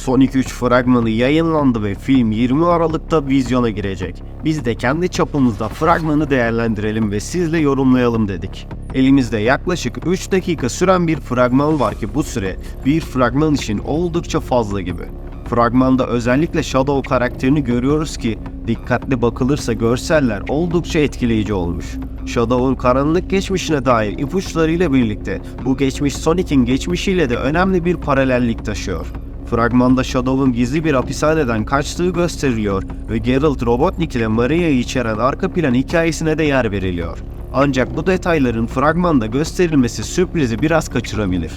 Sonic 3 fragmanı yayınlandı ve film 20 Aralık'ta vizyona girecek. Biz de kendi çapımızda fragmanı değerlendirelim ve sizle yorumlayalım dedik. Elimizde yaklaşık 3 dakika süren bir fragman var ki bu süre bir fragman için oldukça fazla gibi. Fragmanda özellikle Shadow karakterini görüyoruz ki dikkatli bakılırsa görseller oldukça etkileyici olmuş. Shadow'un karanlık geçmişine dair ipuçlarıyla birlikte bu geçmiş Sonic'in geçmişiyle de önemli bir paralellik taşıyor. Fragmanda Shadow'un gizli bir hapishaneden kaçtığı gösteriliyor ve Geralt Robotnik ile Maria'yı içeren arka plan hikayesine de yer veriliyor. Ancak bu detayların fragmanda gösterilmesi sürprizi biraz kaçırabilir.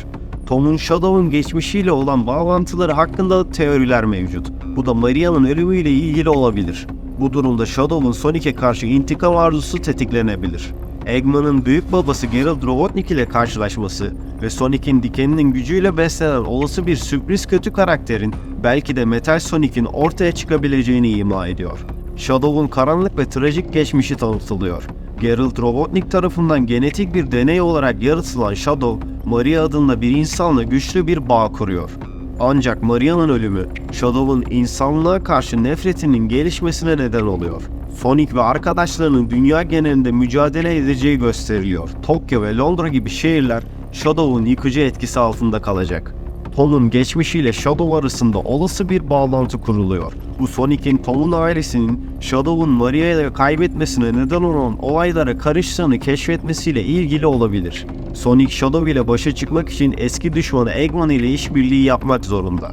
Tom'un Shadow'un geçmişiyle olan bağlantıları hakkında teoriler mevcut. Bu da Maria'nın ölümüyle ilgili olabilir. Bu durumda Shadow'un Sonic'e karşı intikam arzusu tetiklenebilir. Eggman'ın büyük babası Geralt Robotnik ile karşılaşması ve Sonic'in dikeninin gücüyle beslenen olası bir sürpriz kötü karakterin belki de Metal Sonic'in ortaya çıkabileceğini ima ediyor. Shadow'un karanlık ve trajik geçmişi tanıtılıyor. Geralt Robotnik tarafından genetik bir deney olarak yaratılan Shadow, Maria adında bir insanla güçlü bir bağ kuruyor. Ancak Maria'nın ölümü, Shadow'un insanlığa karşı nefretinin gelişmesine neden oluyor. Sonic ve arkadaşlarının dünya genelinde mücadele edeceği gösteriliyor. Tokyo ve Londra gibi şehirler Shadow'un yıkıcı etkisi altında kalacak. Tom'un geçmişiyle Shadow arasında olası bir bağlantı kuruluyor. Bu Sonic'in Tom'un ailesinin Shadow'un Maria'yı kaybetmesine neden olan olaylara karıştığını keşfetmesiyle ilgili olabilir. Sonic Shadow ile başa çıkmak için eski düşmanı Eggman ile işbirliği yapmak zorunda.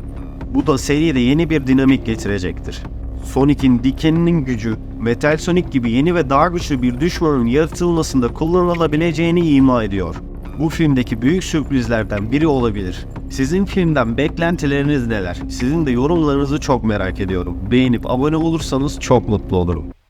Bu da seride yeni bir dinamik getirecektir. Sonic'in dikeninin gücü, Metal Sonic gibi yeni ve daha güçlü bir düşmanın yaratılmasında kullanılabileceğini ima ediyor. Bu filmdeki büyük sürprizlerden biri olabilir. Sizin filmden beklentileriniz neler? Sizin de yorumlarınızı çok merak ediyorum. Beğenip abone olursanız çok mutlu olurum.